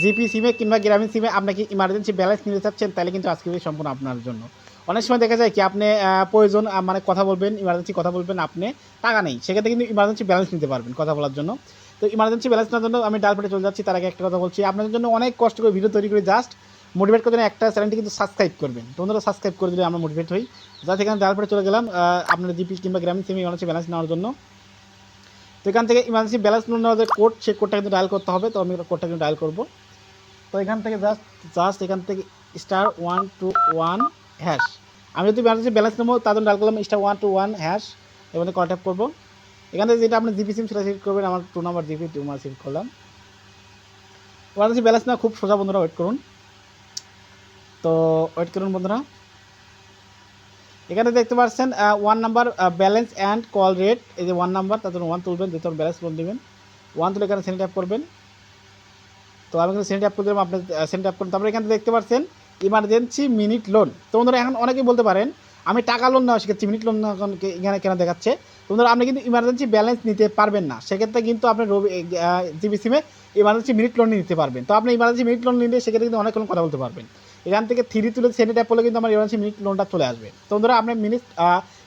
GP সিমে কিংবা গ্রামীণ সিমে আপনাকে ইমার্জেন্সি ব্যালেন্স নিতে চাচ্ছেন, তাহলে কিন্তু আজকে সম্পূর্ণ আপনার জন্য। অনেক সময় দেখা যায় কি, আপনি প্রয়োজন মানে কথা বলবেন ইমার্জেন্সি কথা বলবেন, আপনি টাকা নেই। সেক্ষেত্রে কিন্তু ইমার্জেন্সি ব্যালেন্স নিতে পারবেন কথা বলার জন্য। তো ইমার্জেন্সি ব্যালেন্স নেওয়ার জন্য আমি ডালপেটে চলে যাচ্ছি, তার আগে একটা কথা বলছি। আপনাদের জন্য অনেক কষ্ট করে ভিডিও তৈরি করে জাস্ট মোটিভেট করার জন্য একটা চ্যানেলটি কিন্তু সাবস্ক্রাইব করবেন। তো বন্ধুরা সাবস্ক্রাইব করে দিলে আমরা মোটিভেট হই। যা সেখানে ডালপেটে চলে গেলাম আপনার জিপি কিংবা গ্রামীণ সিমে ইমার্জেন্সি ব্যালেন্স নেওয়ার জন্য। তো এখান থেকে ইমার্জেন্সি ব্যালেন্স নেওয়ার যে কোড সেই কোডটা কিন্তু ডায়াল করতে হবে। তো আমি কোডটা কিন্তু ডায়াল করব। তো এখান থেকে জাস্ট জাস্ট এখান থেকে star one two one hash আমি যদি ইমার্জেন্সি ব্যালেন্স নেব, তার জন্য ডায়াল করলাম star one two one hash এবার কল ট্যাপ করব। এখান থেকে যেটা আপনি জিপি সিম সেটা সিলেক্ট করবেন। আমার two number GP two number select করলাম। ইমার্জেন্সি ব্যালেন্স না খুব সোজা বন্ধুরা ওয়েট করুন। তো ওয়েট করুন বন্ধুরা। এখানে দেখতে পাচ্ছেন one number balance and call rate এই যে ওয়ান নাম্বার তার জন্য ওয়ান তুলবেন যেহেতু ব্যালেন্স লোন দেবেন। ওয়ান তুলে এখানে সেন্ড ট্যাপ করবেন। তো আমি এখানে সেন্ড ট্যাপ করে দিলাম, আপনি সেন্ড ট্যাপ করুন। তারপরে এখানে দেখতে পাচ্ছেন ইমার্জেন্সি মিনিট লোন তো বন্ধুরা, এখন অনেকেই বলতে পারেন, আমি টাকা লোন নেওয়া শিখেছি মিনিট লোন এখানে কেন দেখাচ্ছে? বন্ধুরা, আপনি কিন্তু ইমার্জেন্সি ব্যালেন্স নিতে পারবেন না। সেক্ষেত্রে কিন্তু আপনি রবি জিবি সিমে ইমার্জেন্সি মিনিট লোন নিতে পারবেন। তো আপনি ইমার্জেন্সি মিনিট লোন নিলে সেক্ষেত্রে কিন্তু অনেকক্ষণ কথা বলতে পারবেন। এখান থেকে থ্রি তুলে সেন্ড ট্যাপ করলে কিন্তু আমার ইমার্জেন্সি মিনিট লোনটা চলে আসবে। তো বন্ধুরা আপনি মিনিট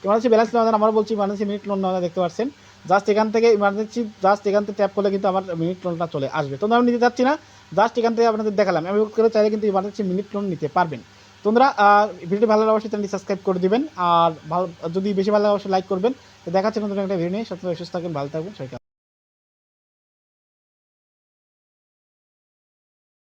ইমার্জেন্সি ব্যালেন্স নেওয়া আমরা বলছি ইমার্জেন্সি মিনিট লোন নেওয়া দেখতে পাচ্ছেন। জাস্ট এখান থেকে ইমার্জেন্সি জাস্ট এখান থেকে ট্যাপ করলে কিন্তু আমার মিনিট লোনটা চলে আসবে। তো আমি নিতে চাচ্ছি না জাস্ট এখান থেকে আপনাদের দেখালাম। আমি করে চাইলে কিন্তু ইমার্জেন্সি মিনিট লোন নিতে পারবেন। তোমরা ভিডিওটি ভালো লাগলে অবশ্যই চ্যানেলটি সাবস্ক্রাইব করে দিবেন। আর ভালো, যদি বেশি ভালো লাগে, অবশ্যই লাইক করবেন। তো দেখাচ্ছে নতুন একটা ভিডিও নিয়ে। সত্যি সুস্থ থাকবেন, ভালো থাকবেন, সবাইকে